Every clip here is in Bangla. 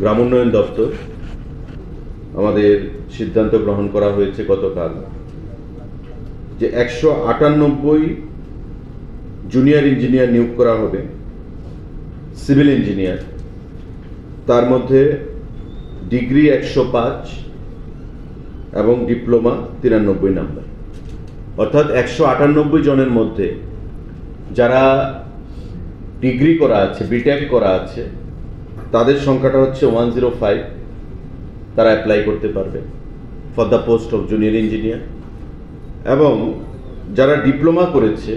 গ্রামোন্নয়ন দপ্তর। আমাদের সিদ্ধান্ত গ্রহণ করা হয়েছে গতকাল যে একশো আটানব্বই জুনিয়র ইঞ্জিনিয়ার নিয়োগ করা হবে, সিভিল ইঞ্জিনিয়ার। তার মধ্যে ডিগ্রি একশো পাঁচ এবং ডিপ্লোমা তিরানব্বই নাম্বার। অর্থাৎ একশো আটানব্বই জনের মধ্যে যারা ডিগ্রি করা আছে বিটেক করা আছে তাদের সংখ্যাটা হচ্ছে ওয়ান জিরো ফাইভ তারা অ্যাপ্লাই করতে পারবে for the post of junior engineer এবং যারা ডিপ্লোমা করেছে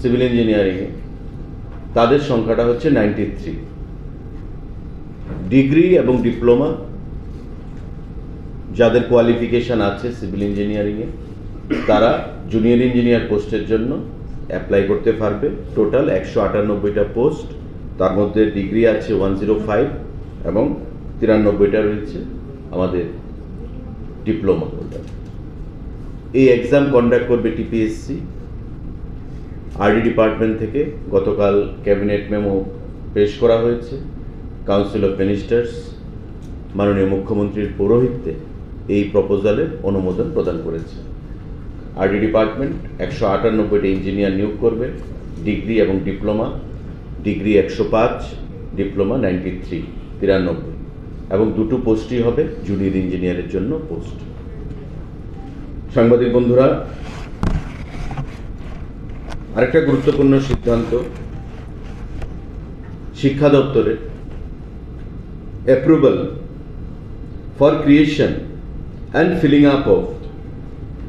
সিভিল ইঞ্জিনিয়ারিংয়ে তাদের সংখ্যাটা হচ্ছে নাইনটি থ্রি ডিগ্রি এবং ডিপ্লোমা যাদের কোয়ালিফিকেশান আছে সিভিল ইঞ্জিনিয়ারিংয়ে তারা জুনিয়র ইঞ্জিনিয়ার পোস্টের জন্য অ্যাপ্লাই করতে পারবে। টোটাল একশো আটানব্বইটা পোস্ট তার মধ্যে ডিগ্রি আছে ওয়ান জিরো ফাইভ এবং তিরানব্বইটা রয়েছে আমাদের ডিপ্লোমা হোল্ডার এই এক্সাম কন্ডাক্ট করবে টিপিএসসি আরডি ডিপার্টমেন্ট থেকে গতকাল ক্যাবিনেট মেমো পেশ করা হয়েছে। কাউন্সিল অফ মিনিস্টার্স মাননীয় মুখ্যমন্ত্রীর পৌরোহিত্যে এই প্রপোজালের অনুমোদন প্রদান করেছে। আরডি ডিপার্টমেন্ট একশো আটানব্বইটি ইঞ্জিনিয়ার নিয়োগ করবে ডিগ্রি এবং ডিপ্লোমা ডিগ্রি একশো পাঁচ, ডিপ্লোমা নাইনটি থ্রি, তিরানব্বই। এবং দুটো পোস্টই হবে জুনিয়র ইঞ্জিনিয়ারের জন্য পোস্ট। সাংবাদিক বন্ধুরা, আরেকটা গুরুত্বপূর্ণ সিদ্ধান্ত, শিক্ষা দপ্তরের approval for creation and filling up of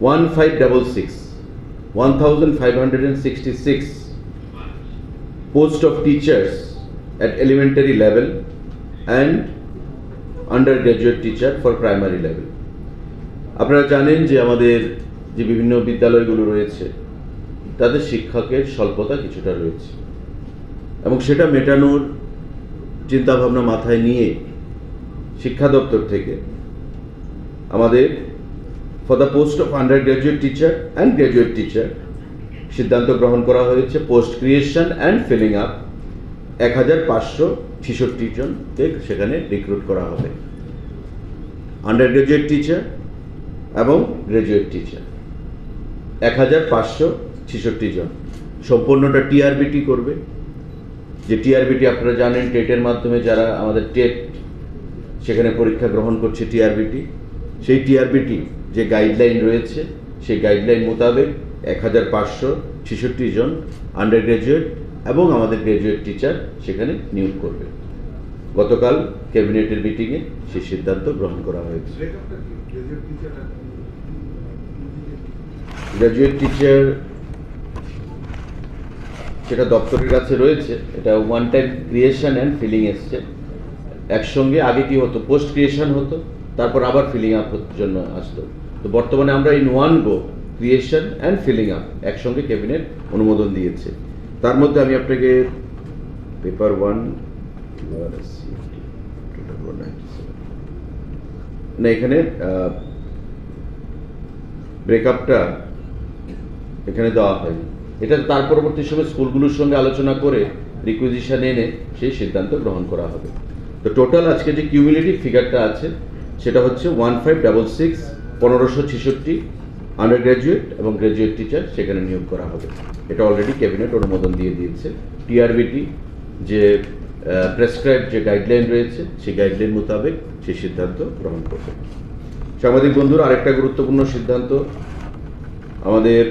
one five double six one thousand five hundred and sixty six post of teachers at elementary level and undergraduate teacher for primary level. আপনারা জানেন যে আমাদের যে বিভিন্ন বিদ্যালয়গুলো রয়েছে, তাদের শিক্ষকের স্বল্পতা কিছুটা রয়েছে। এবং সেটা মেটানোর চিন্তাভাবনা মাথায় নিয়ে শিক্ষা দপ্তর থেকে আমাদের for the post of undergraduate teacher and graduate teacher সিদ্ধান্ত গ্রহণ করা হয়েছে post creation and filling up এক হাজার পাঁচশো ছেষট্টি জনকে সেখানে রিক্রুট করা হবে। আন্ডার গ্রাজুয়েট টিচার এবং গ্রাজুয়েট টিচার এক হাজার পাঁচশো ছেষট্টি জন। সম্পূর্ণটা টিআরবিটি করবে। যে টিআরবিটি আপনারা জানেন টেটের মাধ্যমে যারা আমাদের টেট সেখানে পরীক্ষা গ্রহণ করছে টিআরবিটি সেই টিআরবিটি যে গাইডলাইন রয়েছে, সেই গাইডলাইন মোতাবেক এক হাজার পাঁচশো ছেষট্টি জন আন্ডার গ্রাজুয়েট এবং আমাদের গ্রাজুয়েট টিচার সেখানে নিয়োগ করবে। গতকাল ক্যাবিনেটের মিটিংয়ে সেই সিদ্ধান্ত গ্রহণ করা হয়েছে। গ্রাজুয়েট টিচার সেটা দপ্তরের কাছে রয়েছে, এটা one time creation and filling এসছে। একসঙ্গে আগে কি হতো? পোস্ট ক্রিয়েশন হতো, তারপর আবার ফিলিং আপ জন্য আসতো। তো বর্তমানে আমরা in one go creation and filling up একসঙ্গে ক্যাবিনেট অনুমোদন দিয়েছে। তার মধ্যে আমি আপনাকে পেপার ওয়ান না, এখানে ব্রেকআপটা এখানে দেওয়া হয়নি। এটা তার পরবর্তী সময় স্কুলগুলোর সঙ্গে আলোচনা করে রিকুইজিশন এনে সেই সিদ্ধান্ত গ্রহণ করা হবে। তো টোটাল আজকে যে কিউমিলেটিভ ফিগারটা আছে, সেটা হচ্ছে ওয়ান ফাইভ ডাবল সিক্স পনেরোশো ছেষট্টি আন্ডার গ্র্যাজুয়েট এবং গ্র্যাজুয়েট টিচার সেখানে নিয়োগ করা হবে। এটা অলরেডি ক্যাবিনেট অনুমোদন দিয়ে দিয়েছে। টিআরবিটি যে প্রেসক্রাইব যে গাইডলাইন রয়েছে, সেই গাইডলাইন মোতাবেক সেই সিদ্ধান্ত গ্রহণ করবে। সাংবাদিক বন্ধুরা, আরেকটা গুরুত্বপূর্ণ সিদ্ধান্ত, আমাদের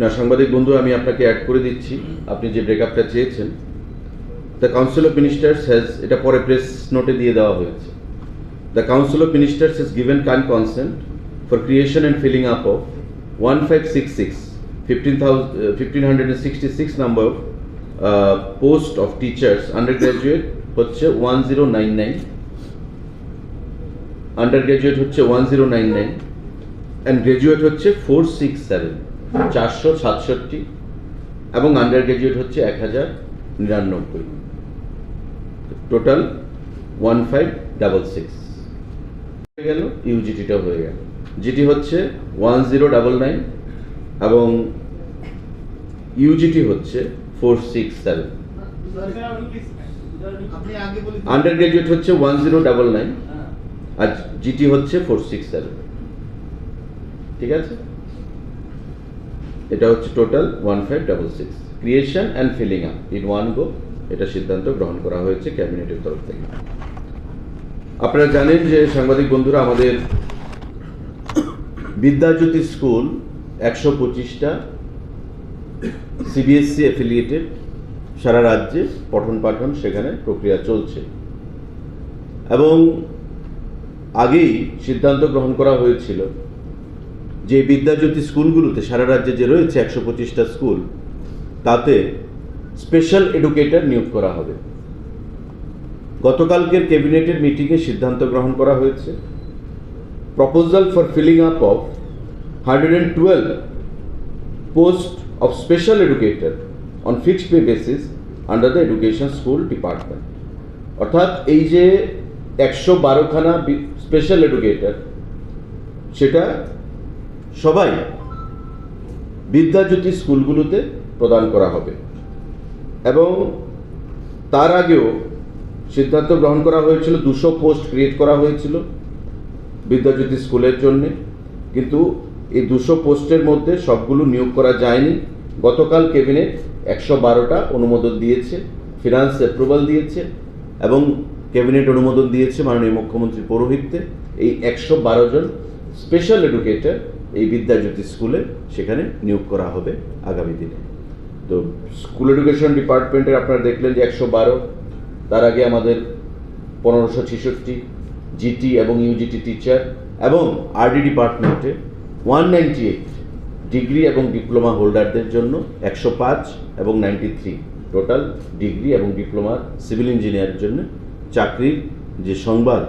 না, সাংবাদিক বন্ধু আমি আপনাকে অ্যাড করে দিচ্ছি। আপনি যে ব্রেকআপটা চেয়েছেন the council of ministers has এটা পরে প্রেস নোটে দিয়ে দেওয়া হয়েছে। The council of ministers has given কান consent for creation and filling up of one five six six fifteen thousand fifteen hundred sixty six number post of teachers undergraduate হচ্ছে one zero nine nine undergraduate হচ্ছে one zero nine nine and graduate হচ্ছে ফোর সিক্স সেভেন চারশো সাতষট্টি, এবং আন্ডার গ্র্যাজুয়েট হচ্ছে এক হাজার নিরানব্বই। Total one five double six হয়ে গেল ইউজিটিটা হয়ে গেল। জিটি হচ্ছে ওয়ান জিরো ডাবল নাইন এবং ইউজিটি হচ্ছে four six seven. Undergraduate হচ্ছে ওয়ান জিরো ডাবল নাইন। আর জিটি হচ্ছে ফোর সিক্স সেভেন ঠিক আছে? এটা হচ্ছে total one five double six creation and filling up in one go এটা সিদ্ধান্ত গ্রহণ করা হয়েছে ক্যাবিনেটের তরফ থেকে। আপনারা জানেন যে সাংবাদিক বন্ধুরা, আমাদের বিদ্যাজ্যোতি স্কুল একশো পঁচিশটা সিবিএসসি অ্যাফিলিয়েটেড সারা রাজ্যে পঠন পাঠন সেখানে প্রক্রিয়া চলছে। এবং আগেই সিদ্ধান্ত গ্রহণ করা হয়েছিল যে বিদ্যাজ্যোতি স্কুলগুলোতে সারা রাজ্যে যে রয়েছে একশো পঁচিশটা স্কুল, তাতে স্পেশাল এডুকেটর নিয়োগ করা হবে। গতকালকের ক্যাবিনেটের মিটিংয়ে সিদ্ধান্ত গ্রহণ করা হয়েছে। Proposal for filling up of hundred and twelve post of special educator on fixed pay basis under the education school department. অর্থাৎ এই যে একশো বারোখানা স্পেশাল এডুকেটর, সেটা সবাই বিদ্যাজ্যোতি স্কুলগুলোতে প্রদান করা হবে। এবং তার আগেও সিদ্ধান্ত গ্রহণ করা হয়েছিল, দুশো পোস্ট ক্রিয়েট করা হয়েছিল বিদ্যাজ্যোতি স্কুলের জন্যে। কিন্তু এই দুশো পোস্টের মধ্যে সবগুলো নিয়োগ করা যায়নি। গতকাল ক্যাবিনেট একশো বারোটা অনুমোদন দিয়েছে ফিনান্স অ্যাপ্রুভাল দিয়েছে এবং ক্যাবিনেট অনুমোদন দিয়েছে মাননীয় মুখ্যমন্ত্রী পৌরোহিত্যে এই একশো বারো জন স্পেশাল এডুকেটর এই বিদ্যাজ্যোতি স্কুলে সেখানে নিয়োগ করা হবে আগামী দিনে। তো স্কুল এডুকেশন ডিপার্টমেন্টের আপনারা দেখলেন যে একশো বারো, তার আগে আমাদের পনেরোশো ছেষট্টি জিটি এবং ইউজিটি টিচার এবং আরডি ডিপার্টমেন্টে ওয়ান নাইনটি এইট ডিগ্রি এবং ডিপ্লোমা হোল্ডারদের জন্য একশো পাঁচ এবং নাইনটি থ্রি টোটাল ডিগ্রি এবং ডিপ্লোমার সিভিল ইঞ্জিনিয়ারের জন্য চাকরির যে সংবাদ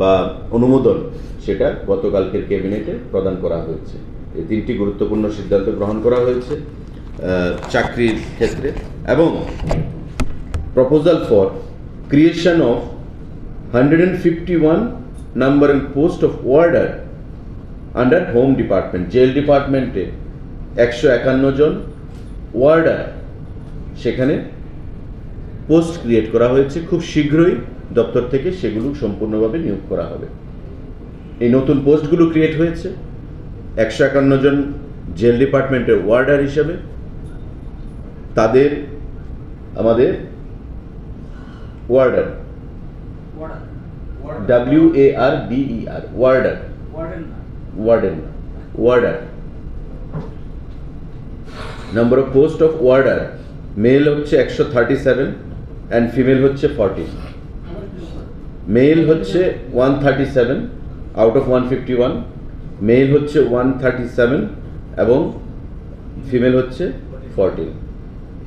বা অনুমোদন, সেটা গতকালকের ক্যাবিনেটে প্রদান করা হয়েছে। এই তিনটি গুরুত্বপূর্ণ সিদ্ধান্ত গ্রহণ করা হয়েছে। চাকরির ক্ষেত্রে এবং proposal for creation of 151 number and post of order under home department jail ডিপার্টমেন্টে একশো একান্ন জন ওয়ার্ডার সেখানে পোস্ট ক্রিয়েট করা হয়েছে। খুব শীঘ্রই দপ্তর থেকে সেগুলো সম্পূর্ণভাবে নিয়োগ করা হবে। এই নতুন পোস্টগুলো ক্রিয়েট হয়েছে। একশো একান্ন জন জেল ডিপার্টমেন্টের ওয়ার্ডার হিসেবে তাদের আমাদের warder. W A R E R warder. Warden warder. Number of post of warder male হচ্ছে একশো থার্টি সেভেন অ্যান্ড ফিমেল হচ্ছে ফর্টি মেল হচ্ছে one thirty seven out of one fifty one male হচ্ছে ওয়ান থার্টি সেভেন এবং ফিমেল হচ্ছে ফর্টিন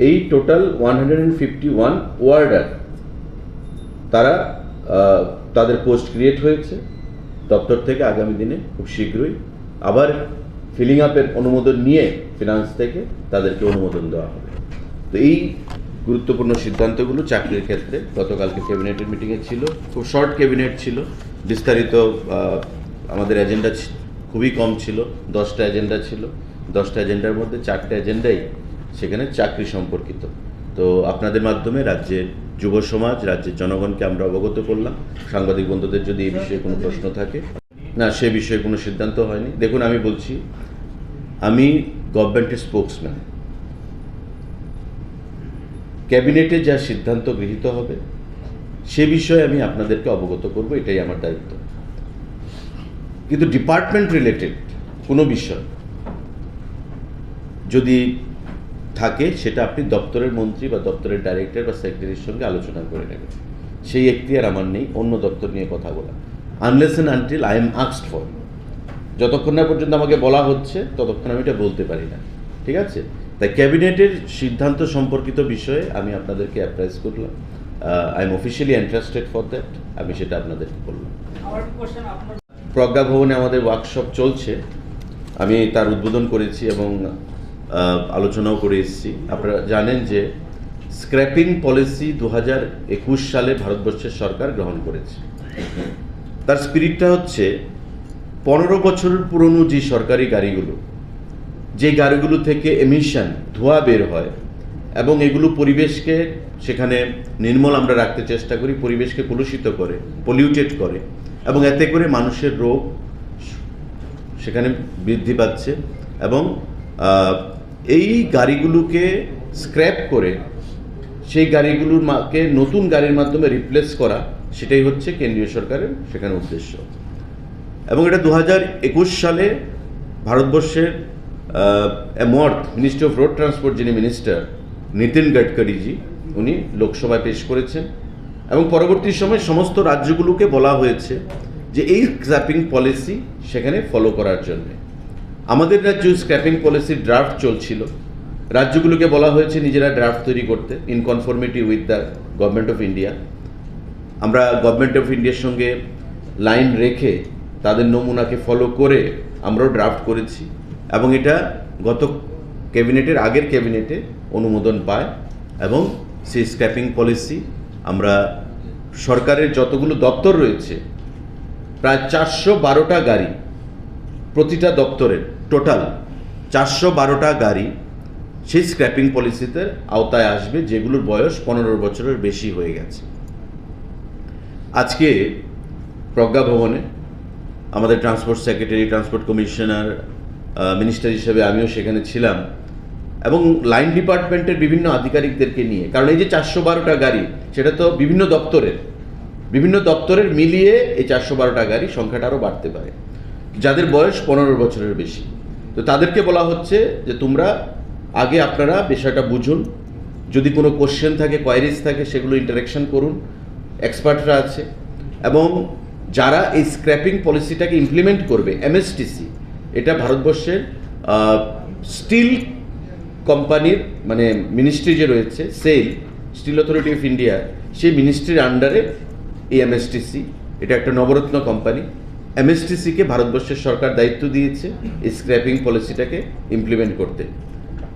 এই টোটাল ওয়ান ওয়ার্ডার তারা তাদের পোস্ট ক্রিয়েট হয়েছে। দপ্তর থেকে আগামী দিনে খুব শীঘ্রই আবার ফিলিং আপের অনুমোদন নিয়ে ফিনান্স থেকে তাদেরকে অনুমোদন দেওয়া হবে। তো এই গুরুত্বপূর্ণ সিদ্ধান্তগুলো চাকরির ক্ষেত্রে গতকালকে ক্যাবিনেটের মিটিংয়ে ছিল, খুব শর্ট ক্যাবিনেট ছিল। বিস্তারিত আমাদের এজেন্ডা খুবই কম ছিল, দশটা এজেন্ডা ছিল। দশটা এজেন্ডার মধ্যে চারটে এজেন্ডাই সেখানে চাকরি সম্পর্কিত। তো আপনাদের মাধ্যমে রাজ্যের যুব সমাজ, রাজ্যের জনগণকে আমরা অবগত করলাম। সাংবাদিক বন্ধুদের যদি এই বিষয়ে কোনো প্রশ্ন থাকে। না, সে বিষয়ে কোনো সিদ্ধান্ত হয়নি। দেখুন, আমি বলছি, আমি গভর্নমেন্টের স্পোক্সম্যান। ক্যাবিনেটে যা সিদ্ধান্ত গৃহীত হবে, সে বিষয়ে আমি আপনাদেরকে অবগত করব, এটাই আমার দায়িত্ব। কিন্তু ডিপার্টমেন্ট রিলেটেড কোনো বিষয় যদি থাকে সেটা আপনি দপ্তরের মন্ত্রী বা দপ্তরের ডাইরেক্টর বা সেক্রেটারির সঙ্গে আলোচনা করে নেবেন। সেই এখতিয়ার আমার নেই, অন্য দপ্তর নিয়ে কথা বলা। Unless and until I am আক্সড for যতক্ষণ না পর্যন্ত আমাকে বলা হচ্ছে, ততক্ষণ আমি এটা বলতে পারি না। ঠিক আছে? তাই ক্যাবিনেটের সিদ্ধান্ত সম্পর্কিত বিষয়ে আমি আপনাদেরকে অ্যাপ্রাইজ করলাম। I am officially interested for that আমি সেটা আপনাদেরকে বললাম। প্রজ্ঞা ভবনে আমাদের ওয়ার্কশপ চলছে। আমি তার উদ্বোধন করেছি এবং আলোচনাও করে এসেছি। আপনারা জানেন যে স্ক্র্যাপিং পলিসি দু হাজার একুশ সালে ভারতবর্ষের সরকার গ্রহণ করেছে। তার স্পিরিটটা হচ্ছে পনেরো বছর পুরনো যে সরকারি গাড়িগুলো, যে গাড়িগুলো থেকে এমিশন ধোঁয়া বের হয় এবং এগুলো পরিবেশকে, সেখানে নির্মল আমরা রাখতে চেষ্টা করি, পরিবেশকে কলুষিত করে পলিউটেড করে এবং এতে করে মানুষের রোগ সেখানে বৃদ্ধি পাচ্ছে এবং এই গাড়িগুলোকে স্ক্র্যাপ করে, সেই গাড়িগুলোর মাকে নতুন গাড়ির মাধ্যমে রিপ্লেস করা, সেটাই হচ্ছে কেন্দ্রীয় সরকারের সেখানে উদ্দেশ্য। এবং এটা দু সালে ভারতবর্ষের মর্থ মিনিস্ট্রি অফ রোড ট্রান্সপোর্ট যিনি মিনিস্টার নীতিন গডকরিজি, উনি লোকসভায় পেশ করেছেন। এবং পরবর্তী সময় সমস্ত রাজ্যগুলোকে বলা হয়েছে যে এই স্ক্র্যাপিং পলিসি সেখানে ফলো করার জন্য। আমাদের রাজ্য স্ক্র্যাপিং পলিসির ড্রাফট চলছিল। রাজ্যগুলোকে বলা হয়েছে নিজেরা ড্রাফট তৈরি করতে in conformity with the government of India আমরা গভর্নমেন্ট অফ ইন্ডিয়ার সঙ্গে লাইন রেখে তাদের নমুনাকে ফলো করে আমরাও ড্রাফট করেছি। এবং এটা গত ক্যাবিনেটের আগের ক্যাবিনেটে অনুমোদন পায় এবং সেই স্ক্র্যাপিং পলিসি আমরা সরকারের যতগুলো দপ্তর রয়েছে, প্রায় চারশো বারোটা গাড়ি প্রতিটা দপ্তরের টোটাল চারশো বারোটা গাড়ি সেই স্ক্র্যাপিং পলিসিতে আওতায় আসবে, যেগুলোর বয়স পনেরো বছরের বেশি হয়ে গেছে। আজকে প্রজ্ঞা ভবনে আমাদের transport secretary transport commissioner minister হিসেবে আমিও সেখানে ছিলাম এবং লাইন ডিপার্টমেন্টের বিভিন্ন আধিকারিকদেরকে নিয়ে, কারণ এই যে চারশো বারোটা গাড়ি, সেটা তো বিভিন্ন দপ্তরের বিভিন্ন দপ্তরের মিলিয়ে এই চারশো বারোটা গাড়ি সংখ্যাটা আরও বাড়তে পারে, যাদের বয়স পনেরো বছরের বেশি। তো তাদেরকে বলা হচ্ছে যে তোমরা আগে আপনারা বিষয়টা বুঝুন। যদি কোনো কোশ্চেন থাকে কোয়ারিজ থাকে, সেগুলো ইন্টারেকশন করুন। এক্সপার্টরা আছে। এবং যারা এই স্ক্র্যাপিং পলিসিটাকে ইমপ্লিমেন্ট করবে এমএসটিসি এটা ভারতবর্ষের স্টিল কোম্পানির মানে মিনিস্ট্রি যে রয়েছে SAIL steel authority of India সেই মিনিস্ট্রির আন্ডারে এই এমএসটিসি এটা একটা নবরত্ন কোম্পানি এমএসটিসিকে ভারতবর্ষের সরকার দায়িত্ব দিয়েছে স্ক্র্যাপিং পলিসিটাকে ইমপ্লিমেন্ট করতে।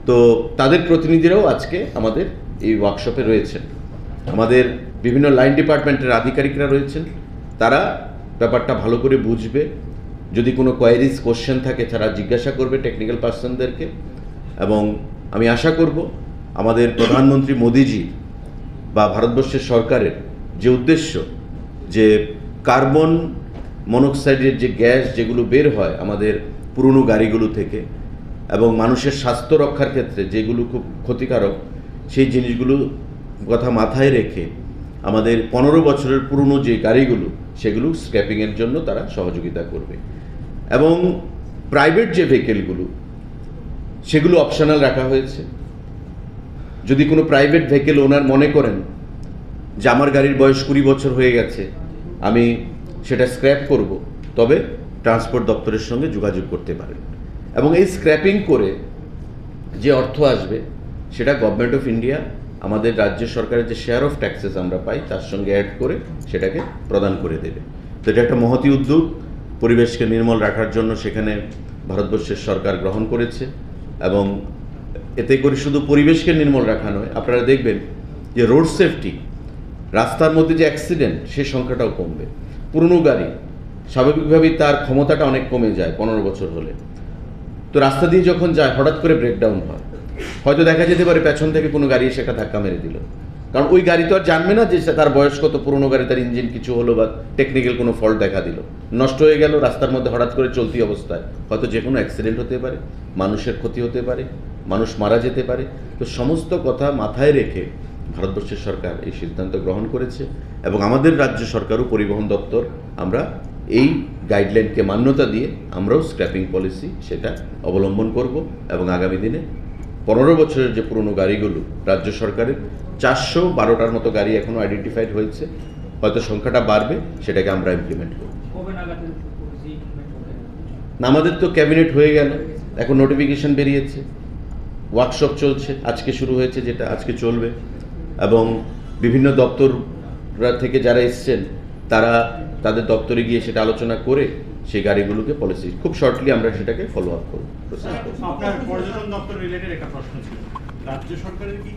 তো তাদের প্রতিনিধিরাও আজকে আমাদের এই ওয়ার্কশপে রয়েছেন। আমাদের বিভিন্ন লাইন ডিপার্টমেন্টের আধিকারিকরা রয়েছেন। তারা ব্যাপারটা ভালো করে বুঝবে। যদি কোনো কোয়ারিজ কোশ্চেন থাকে, তারা জিজ্ঞাসা করবে টেকনিক্যাল পার্সনদেরকে এবং আমি আশা করব আমাদের প্রধানমন্ত্রী মোদিজি বা ভারতবর্ষের সরকারের যে উদ্দেশ্য, যে কার্বন মনোক্সাইডের যে গ্যাস যেগুলো বের হয় আমাদের পুরনো গাড়িগুলো থেকে এবং মানুষের স্বাস্থ্য রক্ষার ক্ষেত্রে যেগুলো খুব ক্ষতিকারক, সেই জিনিসগুলো কথা মাথায় রেখে আমাদের পনেরো বছরের পুরনো যে গাড়িগুলো, সেগুলো স্ক্র্যাপিংয়ের জন্য তারা সহযোগিতা করবে। এবং প্রাইভেট যে ভেহিকেলগুলো সেগুলো অপশনাল রাখা হয়েছে। যদি কোনো প্রাইভেট ভেহিকেল ওনার মনে করেন যে আমার গাড়ির বয়স কুড়ি বছর হয়ে গেছে, আমি সেটা স্ক্র্যাপ করব, তবে ট্রান্সপোর্ট দপ্তরের সঙ্গে যোগাযোগ করতে পারেন। এবং এই স্ক্র্যাপিং করে যে অর্থ আসবে, সেটা গভর্নমেন্ট অফ ইন্ডিয়া আমাদের রাজ্য সরকারের যে শেয়ার অফ ট্যাক্সেস আমরা পাই, তার সঙ্গে অ্যাড করে সেটাকে প্রদান করে দেবে। তো এটা একটা মহতি উদ্যোগ, পরিবেশকে নির্মল রাখার জন্য সেখানে ভারতবর্ষের সরকার গ্রহণ করেছে, এবং এতে করে শুধু পরিবেশকে নির্মল রাখা নয়, আপনারা দেখবেন যে রোড সেফটি রাস্তার মধ্যে যে অ্যাক্সিডেন্ট সে সংখ্যাটাও কমবে। পুরনো গাড়ি, স্বাভাবিকভাবেই তার ক্ষমতাটা অনেক কমে যায় পনেরো বছর হলে। তো রাস্তা দিয়ে যখন যায়, হঠাৎ করে ব্রেকডাউন হয়। হয়তো দেখা যেতে পারে পেছন থেকে কোনো গাড়ি এসে একটা ধাক্কা মেরে দিল। কারণ ওই গাড়ি তো আর জানবে না যে তার বয়স কত, পুরনো গাড়ি, তার ইঞ্জিন কিছু হলো বা টেকনিক্যাল কোনো ফল্ট দেখা দিল। নষ্ট হয়ে গেল, রাস্তার মধ্যে হঠাৎ করে চলতি অবস্থায়। হয়তো যে কোনো অ্যাক্সিডেন্ট হতে পারে, মানুষের ক্ষতি হতে পারে, মানুষ মারা যেতে পারে। তো সমস্ত কথা মাথায় রেখে ভারতবর্ষের সরকার এই সিদ্ধান্ত গ্রহণ করেছে এবং আমাদের রাজ্য সরকারও পরিবহন দপ্তর আমরা এই গাইডলাইনকে মান্যতা দিয়ে আমরাও স্ক্র্যাপিং পলিসি সেটা অবলম্বন করব এবং আগামী দিনে পনেরো বছরের যে পুরনো গাড়িগুলো রাজ্য সরকারের, চারশো বারোটার মতো গাড়ি এখনও আইডেন্টিফাইড হয়েছে। হয়তো সংখ্যাটা বাড়বে, সেটাকে আমরা ইমপ্লিমেন্ট করব। আমাদের তো ক্যাবিনেট হয়ে গেল। এখন নোটিফিকেশন বেরিয়েছে। ওয়ার্কশপ চলছে। আজকে শুরু হয়েছে যেটা, আজকে চলবে। এবং বিভিন্ন দপ্তররা থেকে যারা এসছেন, তারা তাদের দপ্তরে গিয়ে সেটা আলোচনা করে সেই গাড়িগুলোকে পলিসি খুব শর্টলি আমরা সেটাকে ফলো আপ করব। প্রশ্ন রাজ্য সরকারের কি